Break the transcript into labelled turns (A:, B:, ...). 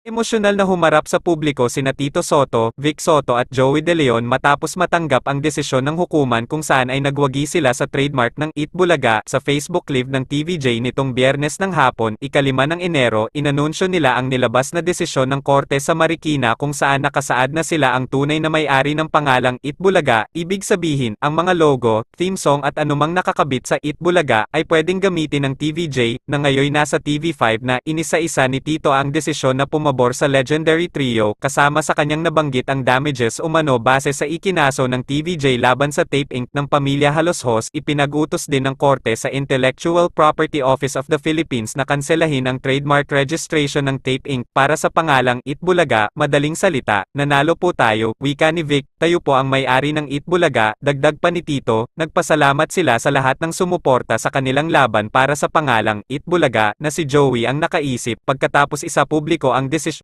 A: Emosyonal na humarap sa publiko sina Tito Soto, Vic Soto at Joey De Leon matapos matanggap ang desisyon ng hukuman kung saan ay nagwagi sila sa trademark ng Eat Bulaga sa Facebook Live ng TVJ nitong biyernes ng hapon, ikalima ng Enero, inanunsyo nila ang nilabas na desisyon ng korte sa Marikina kung saan nakasaad na sila ang tunay na may-ari ng pangalang Eat Bulaga, ibig sabihin, ang mga logo, theme song at anumang nakakabit sa Eat Bulaga ay pwedeng gamitin ng TVJ, na ngayon nasa TV5 na inisa-isa ni Tito ang desisyon na pumabor sa Legendary Trio, kasama sa kanyang nabanggit ang damages umano base sa ikinaso ng TVJ laban sa Tape Inc. ng pamilya Haloshos, ipinag-utos din ng korte sa Intellectual Property Office of the Philippines na kanselahin ang trademark registration ng Tape Inc. para sa pangalang Itbulaga, madaling salita, nanalo po tayo, wika ni Vic, tayo po ang may-ari ng Itbulaga, dagdag pa ni Tito, nagpasalamat sila sa lahat ng sumuporta sa kanilang laban para sa pangalang Itbulaga na si Joey ang nakaisip pagkatapos isa publiko ang